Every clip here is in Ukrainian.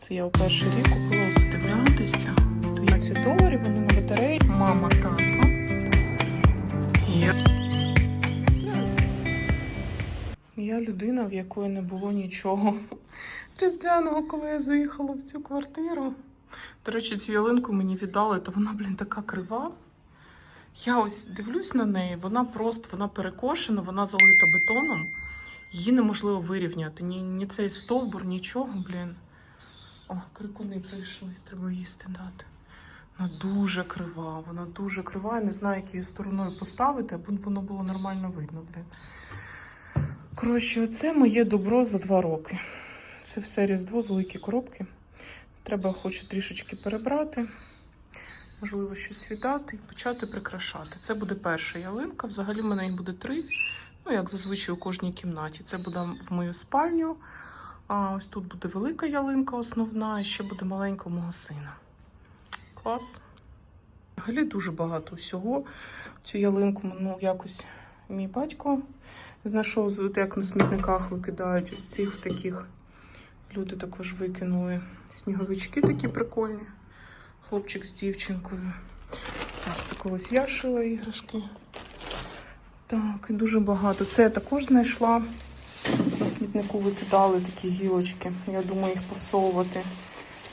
Це я у перший рік купила устивлятися. 12 доларів, вони на батареї. Мама, тато. Я... я людина, в якої не було нічого різдвяного, коли я заїхала в цю квартиру. До речі, цю ялинку мені віддали, та вона, блін, така крива. Я ось дивлюсь на неї, вона просто вона перекошена, вона залита бетоном. Її неможливо вирівняти. Ні, ні цей стовбур, нічого, блін. О, крикуни прийшли, треба їсти дати. Вона дуже крива, вона дуже крива. Я не знаю, якою стороною поставити, аби воно було нормально видно, блін. Коротше, оце моє добро за два роки. Це все різдво, великі коробки. Треба хочу трішечки перебрати. Можливо, щось віддати і почати прикрашати. Це буде перша ялинка. Взагалі в мене їх буде три. Ну, як зазвичай у кожній кімнаті. Це буде в мою спальню. А ось тут буде велика ялинка основна, і ще буде маленька у мого сина. Клас. Взагалі дуже багато всього. Цю ялинку ну, якось мій батько знайшов, як на смітниках викидають ось цих таких. Люди також викинули сніговички такі прикольні. Хлопчик з дівчинкою. Так, це колись я шила іграшки. Так, і дуже багато. Це я також знайшла. На смітнику викидали такі гілочки. Я думаю, їх посовувати.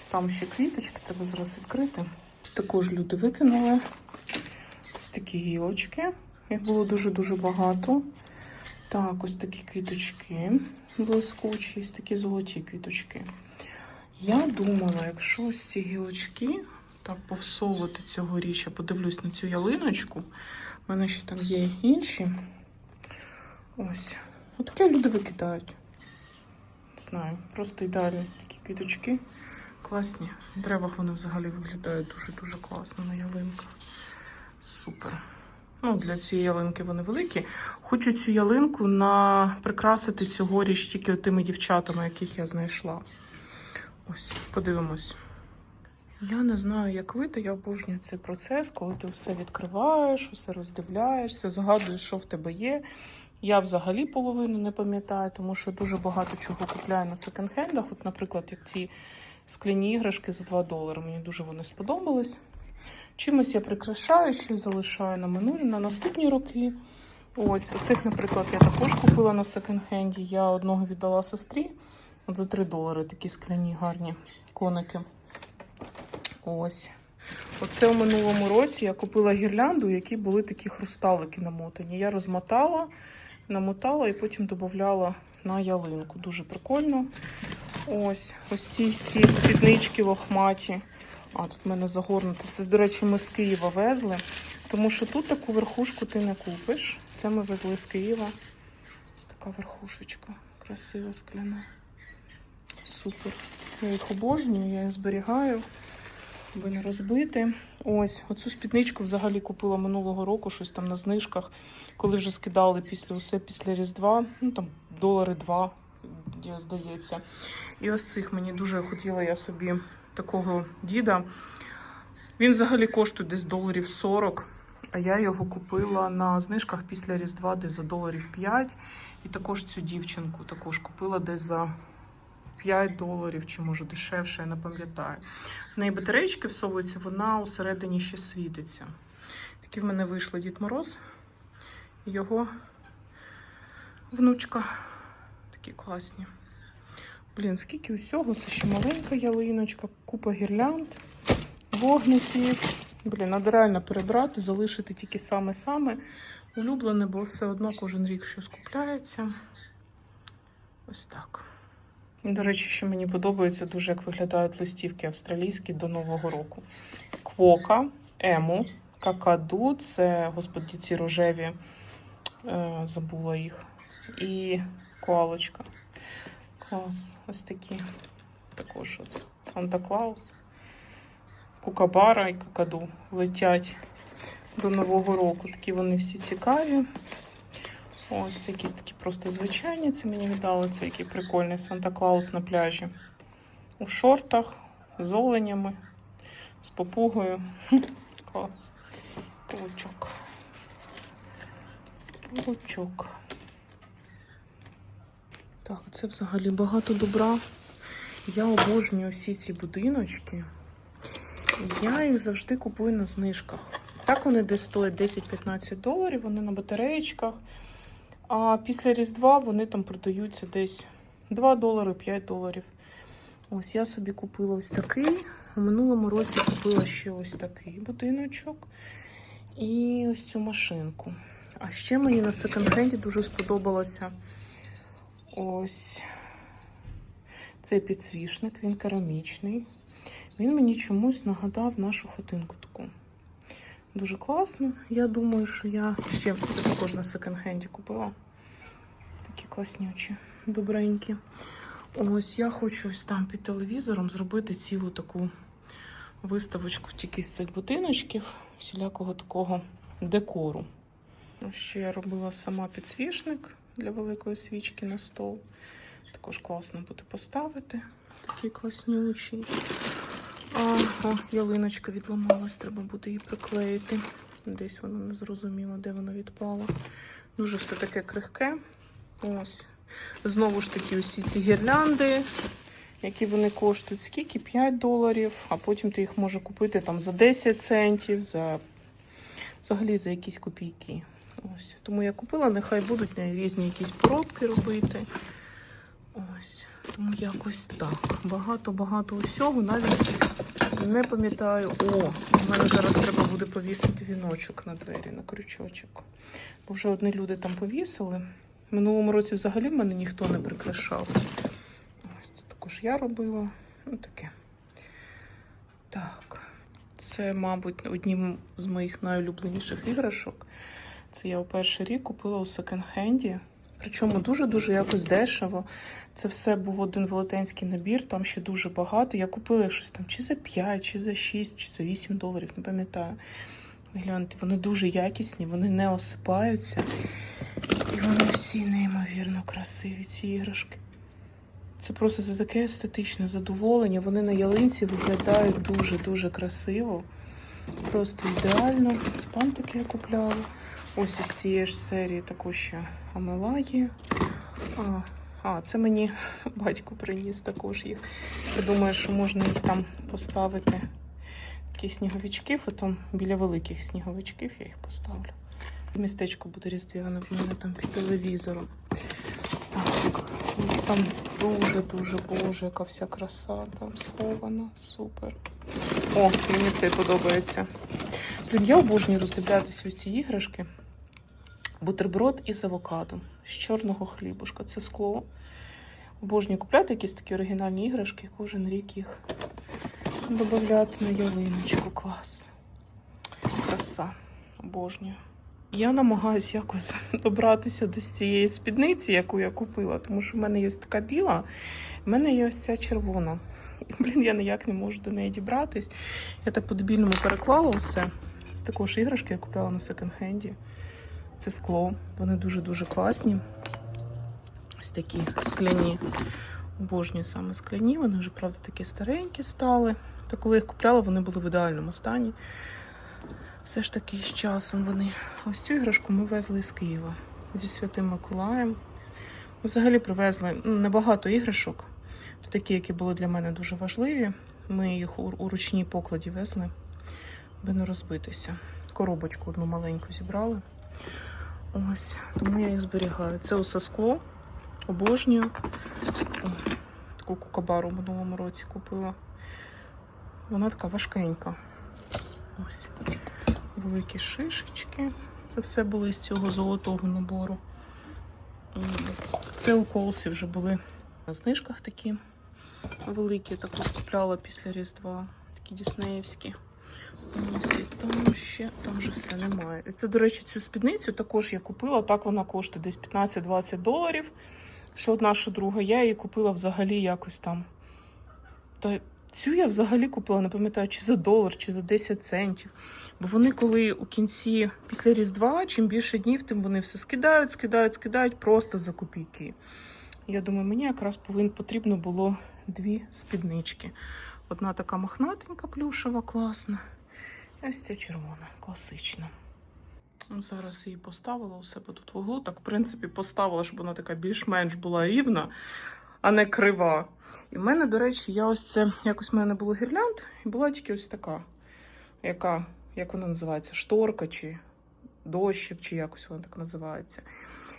Там ще квіточки, треба зараз відкрити. Також люди викинули. Ось такі гілочки. Їх було дуже-дуже багато. Так, ось такі квіточки блискучі, ось такі золоті квіточки. Я думала, якщо ось ці гілочки так повсовувати цьогоріч, я подивлюсь на цю ялиночку. У мене ще там є інші. Ось. Отаке люди викидають. Не знаю, просто ідеальні такі квіточки. Класні. В деревах вони взагалі виглядають дуже-дуже класно на ялинках. Супер. Ну, для цієї ялинки вони великі. Хочу цю ялинку на... прикрасити цьогоріч тільки тими дівчатами, яких я знайшла. Ось, подивимось. Я не знаю, як ви, то я обожнюю цей процес, коли ти все відкриваєш, все роздивляєшся, згадуєш, що в тебе є. Я взагалі половину не пам'ятаю, тому що дуже багато чого купляю на секонд-хендах. От, наприклад, як ці скляні іграшки за 2 долари. Мені дуже вони сподобались. Чимось я прикрашаю, щось залишаю на минулі, на наступні роки. Ось, оцих, наприклад, я також купила на секонд-хенді. Я одного віддала сестрі. От за 3 долари такі скляні гарні коники. Ось. Оце у минулому році я купила гірлянду, які були такі хрусталики намотані. Я розмотала, намотала і потім додавала на ялинку. Дуже прикольно. Ось ось ці, ці спіднички лохматі. А, тут в мене загорнуто. Це, до речі, ми з Києва везли. Тому що тут таку верхушку ти не купиш. Це ми везли з Києва. Ось така верхушечка. Красива скляна. Супер. Я їх обожнюю, я їх зберігаю, аби не розбити. Ось, оцю спідничку взагалі купила минулого року, щось там на знижках, коли вже скидали після усе після Різдва, ну там долари два, здається. І ось цих мені дуже хотіла я собі такого діда. Він взагалі коштує десь доларів 40, а я його купила на знижках після Різдва десь за доларів 5. І також цю дівчинку також купила десь за 5 доларів, чи може дешевше, я не пам'ятаю. В неї батареєчки всовуються, вона усередині ще світиться. Такі в мене вийшли Дід Мороз, його внучка. Такі класні. Блін, скільки усього, це ще маленька ялиночка, купа гірлянд, вогників. Блін, треба реально перебрати, залишити тільки саме-саме улюблене, бо все одно кожен рік щось купляється. Ось так. До речі, що мені подобається дуже, як виглядають листівки австралійські до Нового року. Квока, ему, какаду це, господі, ці рожеві, е, забула їх. І коалочка. Клас. Ось такі. Також от Санта-Клаус, Кукабара і какаду летять до Нового року. Такі вони всі цікаві. Ось це якісь такі просто звичайні. Це мені віддали. Це який прикольний Санта-Клаус на пляжі. У шортах, з оленями, з попугою. Клас. Павучок. Павучок. Так, це взагалі багато добра. Я обожнюю всі ці будиночки. Я їх завжди купую на знижках. Так вони десь стоять 10-15 доларів, вони на батареєчках. А після Різдва вони там продаються десь 2 долари, 5 доларів. Ось я собі купила ось такий. У минулому році купила ще ось такий будиночок. І ось цю машинку. А ще мені на секонд-хенді дуже сподобалося ось цей підсвічник, він керамічний. Він мені чомусь нагадав нашу хатинку таку. Дуже класно. Я думаю, що я ще це також на секонд-хенді купила. Такі класнючі, добренькі. Ось я хочу ось там під телевізором зробити цілу таку виставочку тільки з цих будиночків, всілякого такого декору. Ще я робила сама підсвічник для великої свічки на стол. Також класно буде поставити. Такий класнючий. А, о, ялиночка відламалась, треба буде її приклеїти. Десь воно не зрозуміло, де воно відпало. Дуже все таке крихке. Ось. Знову ж таки, усі ці гірлянди, які вони коштують, скільки? 5 доларів, а потім ти їх можеш купити там за 10 центів, за взагалі за якісь копійки. Ось. Тому я купила, нехай будуть різні якісь поробки робити. Ось. Тому якось так. Багато-багато усього. Навіть не пам'ятаю. О, у мене зараз треба буде повісити віночок на двері, на крючочок. Бо вже одні люди там повісили. В минулому році взагалі в мене ніхто не прикрашав. Ось це також я робила. Ну таке. Так. Це, мабуть, однім з моїх найулюбленіших іграшок. Це я у перший рік купила у секонд-хенді. Причому дуже-дуже якось дешево. Це все був один велетенський набір, там ще дуже багато. Я купила щось там чи за 5, чи за 6, чи за 8 доларів, не пам'ятаю. Гляньте, вони дуже якісні, вони не осипаються. І вони всі неймовірно красиві, ці іграшки. Це просто за таке естетичне задоволення. Вони на ялинці виглядають дуже-дуже красиво. Просто ідеально. Спантики я купляла. Ось із цієї ж серії також ще Амела. А, а, це мені батько приніс також їх. Я думаю, що можна їх там поставити. Такі сніговичків, а біля великих сніговичків я їх поставлю. Містечко буде різдвяне в мене там під телевізором. Так, там дуже-дуже боже, яка вся краса там схована. Супер. О, мені це подобається. Блін, я обожнюю роздивлятися ось ці іграшки. Бутерброд із авокадо з чорного хлібушка. Це скло. Обожнюю купляти якісь такі оригінальні іграшки, кожен рік їх додати на ялиночку. Клас. Краса. Обожнюю. Я намагаюся якось добратися до цієї спідниці, яку я купила, тому що в мене є така біла, в мене є ось ця червона. І, блін, я ніяк не можу до неї дібратись. Я так по-дебільному переклала все. Це також іграшки я купляла на секонд-хенді. Це скло. Вони дуже-дуже класні. Ось такі скляні. Обожнюю саме скляні. Вони вже, правда, такі старенькі стали. Та коли їх купляла, вони були в ідеальному стані. Все ж таки з часом вони. Ось цю іграшку ми везли з Києва зі Святим Миколаєм. Ми взагалі привезли небагато іграшок, такі, які були для мене дуже важливі. Ми їх у ручній покладі везли, аби не розбитися. Коробочку одну маленьку зібрали. Ось, тому я їх зберігаю. Це усе скло. Обожнюю. Таку кукабару в минулому році купила. Вона така важкенька. Ось. Великі шишечки. Це все були з цього золотого набору. Це у колсі вже були на знижках такі великі. Також купляла після Різдва. Такі діснеївські. Ось там ще, там вже все немає. Це, до речі, цю спідницю також я купила. Так вона коштує десь 15-20 доларів. Що одна, що друга. Я її купила взагалі якось там. Та цю я взагалі купила, не пам'ятаю, чи за долар, чи за 10 центів. Бо вони, коли у кінці, після Різдва, чим більше днів, тим вони все скидають, скидають, скидають просто за копійки. Я думаю, мені якраз повин, потрібно було дві спіднички. Одна така мохнатенька, плюшева, класна. Ось ця червона, класична. Зараз її поставила у себе тут в углу. Так, в принципі, поставила, щоб вона така більш-менш була рівна. а не крива. І в мене, до речі, я ось це якось в мене було гірлянд, і була тільки ось така, яка, як вона називається, шторка чи дощик, чи якось вона так називається.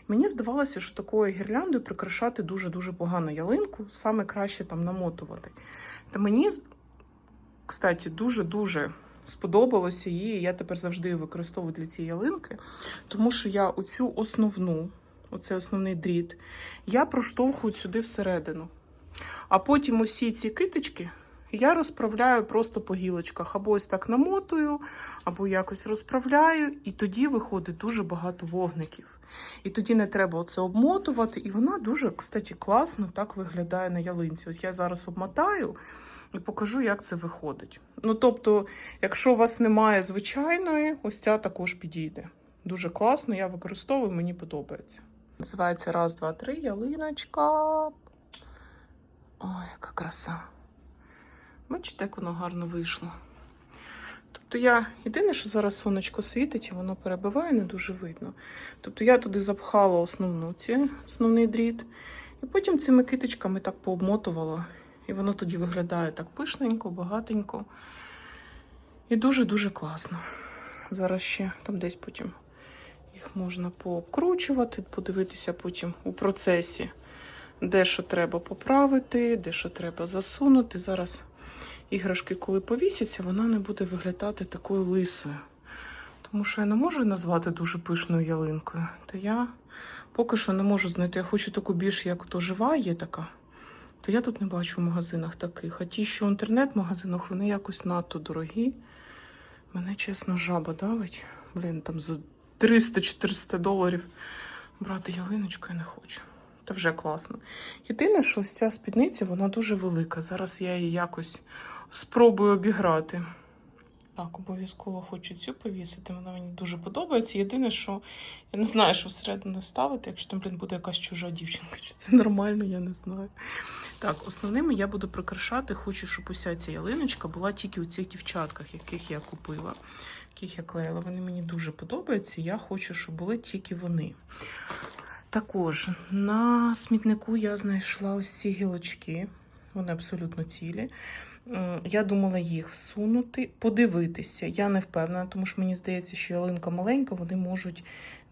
Мені здавалося, що такою гірляндою прикрашати дуже-дуже погано ялинку, саме краще там намотувати. Та мені, кстати, дуже-дуже сподобалося її. Я тепер завжди її використовую для цієї ялинки, тому що я оцю основну, оцей основний дріт, я проштовхую сюди всередину. А потім усі ці китички я розправляю просто по гілочках. Або ось так намотую, або якось розправляю, і тоді виходить дуже багато вогників. І тоді не треба оце обмотувати. І вона дуже, кстати, класно так виглядає на ялинці. Ось я зараз обмотаю і покажу, як це виходить. Ну, тобто, якщо у вас немає звичайної, ось ця також підійде. Дуже класно, я використовую, мені подобається. Називається раз, два, три, ялиночка. Ой, яка краса. Бачите, як воно гарно вийшло. Тобто я єдине, що зараз сонечко світить, і воно перебиває, не дуже видно. Тобто я туди запхала основну ці, основний дріт, і потім цими китичками так пообмотувала. І воно тоді виглядає так пишненько, багатенько. І дуже-дуже класно. Зараз ще там десь потім їх можна пообкручувати, подивитися потім у процесі, де що треба поправити, де що треба засунути. Зараз іграшки, коли повісяться, вона не буде виглядати такою лисою. Тому що я не можу назвати дуже пишною ялинкою. Та я поки що не можу знайти. Я хочу таку більш, як то жива є така. То я тут не бачу в магазинах таких. А ті, що в інтернет-магазинах, вони якось надто дорогі. Мене, чесно, жаба давить. Блін, там за 300-400 доларів брати ялиночку я не хочу. Та вже класно. Єдине, що ось ця спідниця, вона дуже велика. Зараз я її якось спробую обіграти. Так, обов'язково хочу цю повісити. Вона мені дуже подобається. Єдине, що я не знаю, що всередину ставити, якщо там, блін, буде якась чужа дівчинка, чи це нормально, я не знаю. Так, основними я буду прикрашати. Хочу, щоб уся ця ялиночка була тільки у цих дівчатках, яких я купила, яких я клеїла. Вони мені дуже подобаються. Я хочу, щоб були тільки вони. Також на смітнику я знайшла ці гілочки. Вони абсолютно цілі. Я думала їх всунути, подивитися. Я не впевнена, тому що мені здається, що ялинка маленька, вони можуть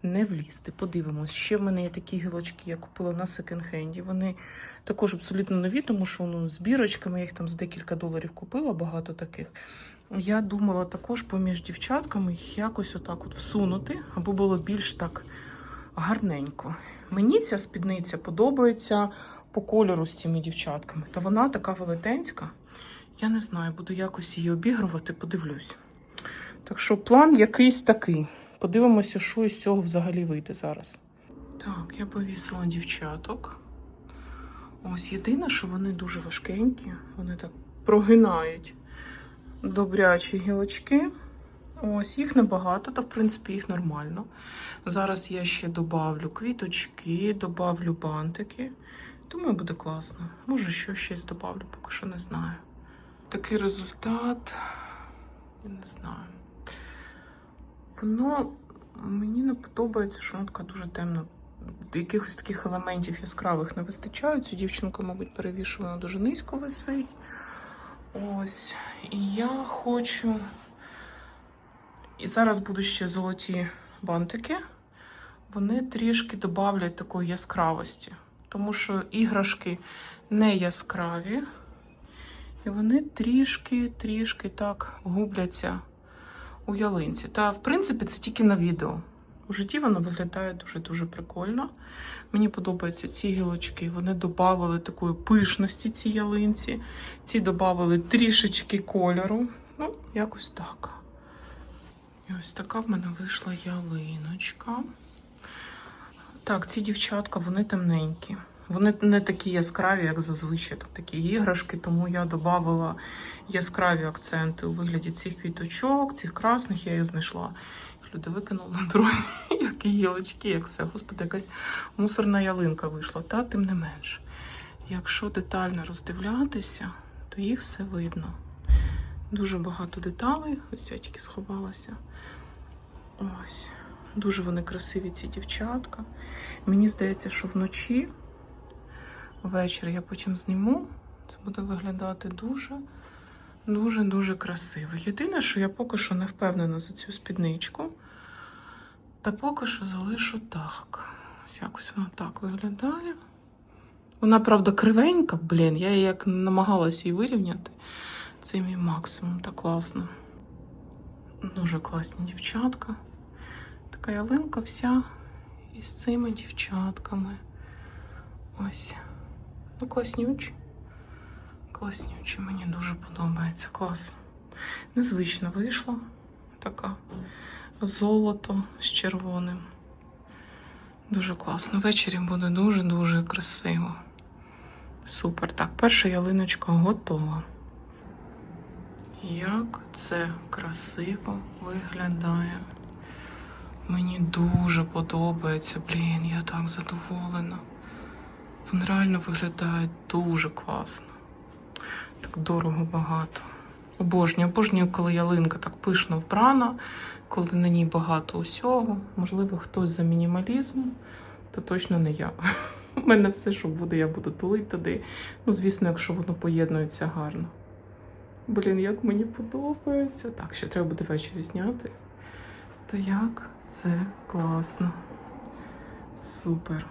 не влізти. Подивимось. Ще в мене є такі гілочки, я купила на секонд-хенді. Вони також абсолютно нові, тому що ну, з бірочками я їх там за декілька доларів купила, багато таких. Я думала також поміж дівчатками їх якось отак от всунути, аби було більш так гарненько. Мені ця спідниця подобається по кольору з цими дівчатками. Та вона така велетенська. Я не знаю, буду якось її обігрувати, подивлюсь. Так що план якийсь такий. Подивимося, що із цього взагалі вийде зараз. Так, я повісила дівчаток. Ось єдине, що вони дуже важкенькі, вони так прогинають добрячі гілочки. Ось їх небагато, та в принципі їх нормально. Зараз я ще добавлю квіточки, добавлю бантики. Думаю, буде класно. Може, ще щось добавлю, поки що не знаю. Такий результат, я не знаю. Воно мені не подобається, що воно така дуже темна. Якихось таких елементів яскравих не вистачає. Цю дівчинку, мабуть, перевішую, вона дуже низько висить. Ось. І я хочу. І зараз будуть ще золоті бантики. Вони трішки додавлять такої яскравості, тому що іграшки не яскраві. І вони трішки-трішки так губляться у ялинці. Та, в принципі, це тільки на відео. У житті воно виглядає дуже-дуже прикольно. Мені подобаються ці гілочки. Вони додали такої пишності цій ялинці. Ці додали трішечки кольору. Ну, якось так. І ось така в мене вийшла ялиночка. Так, ці дівчатка, вони темненькі. Вони не такі яскраві, як зазвичай. Тут такі іграшки, тому я додавала яскраві акценти у вигляді цих квіточок, цих красних я їх знайшла. Люди викинули на дорозі, як гілочки, як все. Господи, якась мусорна ялинка вийшла. Та тим не менш. Якщо детально роздивлятися, то їх все видно. Дуже багато деталей. Ось я тільки сховалася. Ось. Дуже вони красиві, ці дівчатка. Мені здається, що вночі Ввечері я потім зніму. Це буде виглядати дуже, дуже, дуже красиво. Єдине, що я поки що не впевнена за цю спідничку. Та поки що залишу так. Ось якось вона так виглядає. Вона, правда, кривенька, блін. Я як намагалася її вирівняти. Це мій максимум, так класно. Дуже класні дівчатка. Така ялинка вся із цими дівчатками. Ось. Ну, класнючі. Класнючі, мені дуже подобається. Клас. Незвично вийшла. Така золото з червоним. Дуже класно. Ввечері буде дуже-дуже красиво. Супер. Так, перша ялиночка готова. Як це красиво виглядає. Мені дуже подобається, блін, я так задоволена. Він реально виглядає дуже класно. Так дорого багато. Обожнюю, обожнюю, коли ялинка так пишно вбрана, коли на ній багато усього. Можливо, хтось за мінімалізм, то точно не я. У мене все, що буде, я буду тулити туди. Ну, звісно, якщо воно поєднується гарно. Блін, як мені подобається. Так, ще треба буде ввечері зняти. Та як це класно. Супер.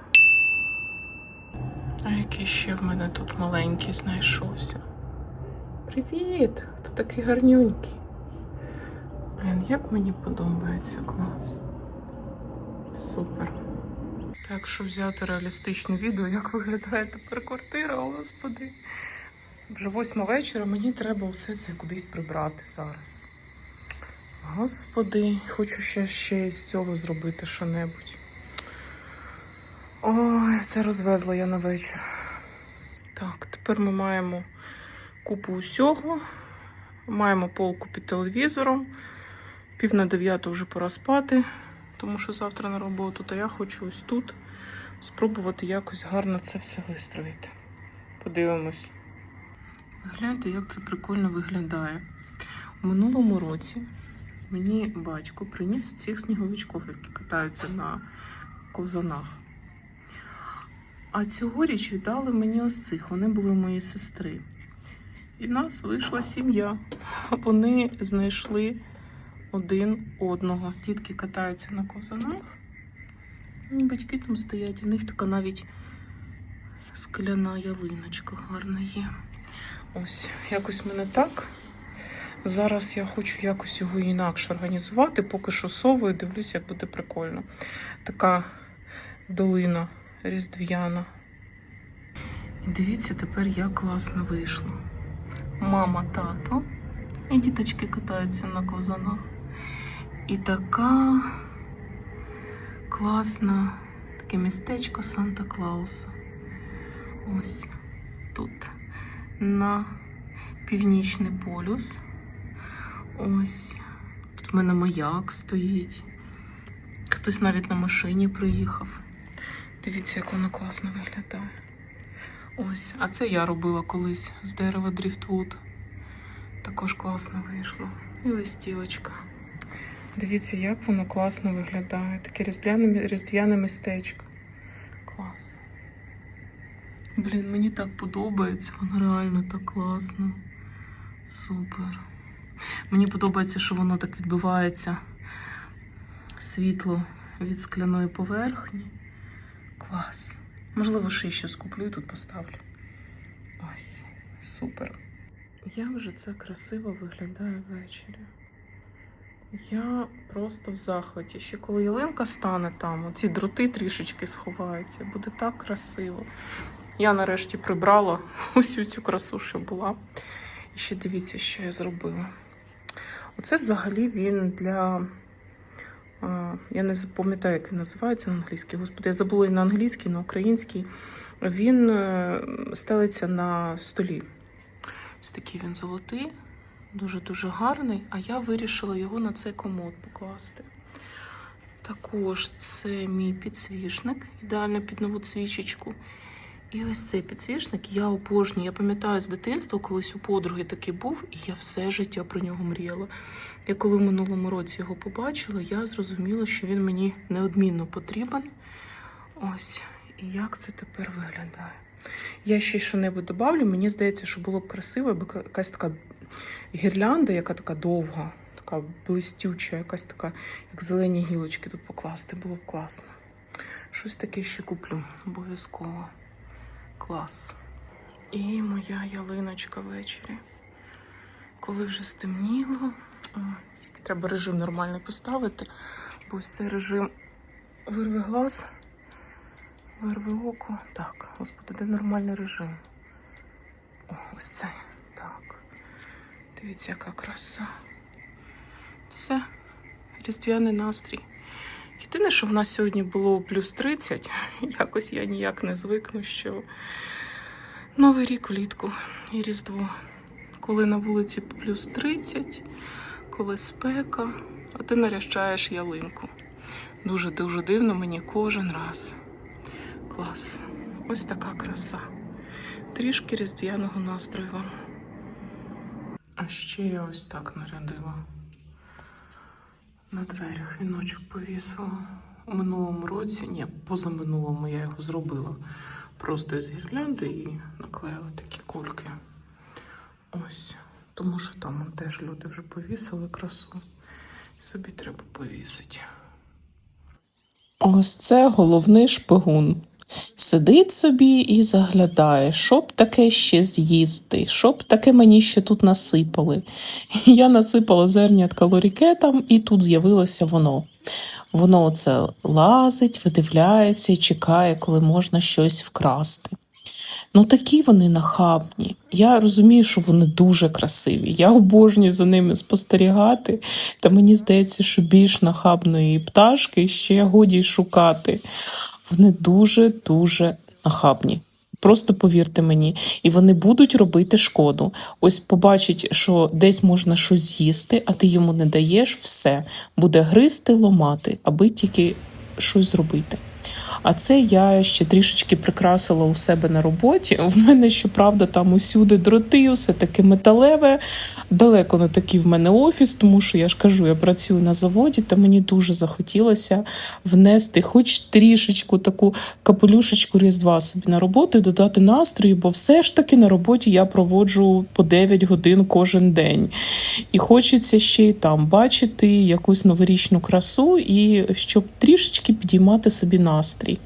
А який ще в мене тут маленький знайшовся? Привіт! Хто такий гарнюнький? Блін, як мені подобається клас. Супер. Так що взяти реалістичне відео, як виглядає тепер квартира, господи. Вже восьма вечора, мені треба все це кудись прибрати зараз. Господи, хочу ще, ще із цього зробити що-небудь. Ой, це розвезла я на вечір. Так, тепер ми маємо купу усього. Маємо полку під телевізором. Пів на дев'яту вже пора спати, тому що завтра на роботу. Та я хочу ось тут спробувати якось гарно це все вистроїти. Подивимось. Гляньте, як це прикольно виглядає. У минулому році мені батько приніс цих сніговичків, які катаються на ковзанах. А цьогоріч віддали мені ось цих. Вони були у моєї сестри. І в нас вийшла сім'я. Вони знайшли один одного. Дітки катаються на ковзанах. Батьки там стоять, у них така навіть скляна ялиночка гарна є. Ось, якось мене так. Зараз я хочу якось його інакше організувати. Поки що совою дивлюсь, як буде прикольно. Така долина різдвяна. І дивіться тепер, як класно вийшло. Мама, тато, і діточки катаються на ковзанах. І така класна таке містечко Санта-Клауса. Ось тут на північний полюс. Ось тут в мене маяк стоїть. Хтось навіть на машині приїхав. Дивіться, як воно класно виглядає. Ось, а це я робила колись з дерева Дріфтвуд. Також класно вийшло. І листівочка. Дивіться, як воно класно виглядає. Таке різдвяне, різдвяне містечко. Клас. Блін, мені так подобається, воно реально так класно. Супер. Мені подобається, що воно так відбивається світло від скляної поверхні. Клас. Можливо, ще щось куплю і тут поставлю. Ось, супер. Як же це красиво виглядає ввечері. Я просто в захваті. Ще коли ялинка стане там, ці дроти трішечки сховаються, буде так красиво. Я нарешті прибрала усю цю красу, що була. І ще дивіться, що я зробила. Оце взагалі він для. Я не пам'ятаю, як він називається на англійській. Господи, я забула і на англійській, і на українській. Він е, стелиться на столі. Ось такий він золотий, дуже-дуже гарний. А я вирішила його на цей комод покласти. Також це мій підсвічник, ідеально під нову свічечку. І ось цей підсвічник я обожнюю. Я пам'ятаю з дитинства, колись у подруги такий був, і я все життя про нього мріяла. Я коли в минулому році його побачила, я зрозуміла, що він мені неодмінно потрібен. Ось, і як це тепер виглядає. Я ще що-небудь добавлю. Мені здається, що було б красиво, якби якась така гірлянда, яка така довга, така блистюча, якась така, як зелені гілочки тут покласти, було б класно. Щось таке ще куплю обов'язково. Клас. І моя ялиночка ввечері. Коли вже стемніло, тільки треба режим нормальний поставити, бо ось цей режим вирве глаз, вирве око. Так, господи, де нормальний режим? О, ось цей. Так. Дивіться, яка краса. Все, різдвяний настрій. Єдине, що в нас сьогодні було плюс 30, якось я ніяк не звикну, що Новий рік влітку і Різдво. Коли на вулиці плюс 30, коли спека, а ти нарящаєш ялинку. Дуже-дуже дивно мені кожен раз. Клас. Ось така краса. Трішки різдвяного настрою вам. А ще я ось так нарядила. На дверях віночок повісила. У минулому році, ні, позаминулому я його зробила. Просто з гірлянди і наклеїла такі кульки. Ось. Тому що там теж люди вже повісили красу. Собі треба повісити. Ось це головний шпигун. Сидить собі і заглядає, що б таке ще з'їсти, що б таке мені ще тут насипали. Я насипала зернятка лорікетам, і тут з'явилося воно. Воно оце лазить, видивляється і чекає, коли можна щось вкрасти. Ну, такі вони нахабні. Я розумію, що вони дуже красиві. Я обожнюю за ними спостерігати. Та мені здається, що більш нахабної пташки ще годі шукати. Вони дуже-дуже нахабні. Просто повірте мені, і вони будуть робити шкоду. Ось побачить, що десь можна щось з'їсти, а ти йому не даєш все, буде гризти, ломати, аби тільки щось зробити. А це я ще трішечки прикрасила у себе на роботі. В мене, щоправда, там усюди дроти, все таке металеве. Далеко не такий в мене офіс, тому що я ж кажу, я працюю на заводі, та мені дуже захотілося внести хоч трішечку таку капелюшечку Різдва собі на роботу додати настрою, бо все ж таки на роботі я проводжу по 9 годин кожен день. І хочеться ще й там бачити якусь новорічну красу, і щоб трішечки підіймати собі настрій. nostri.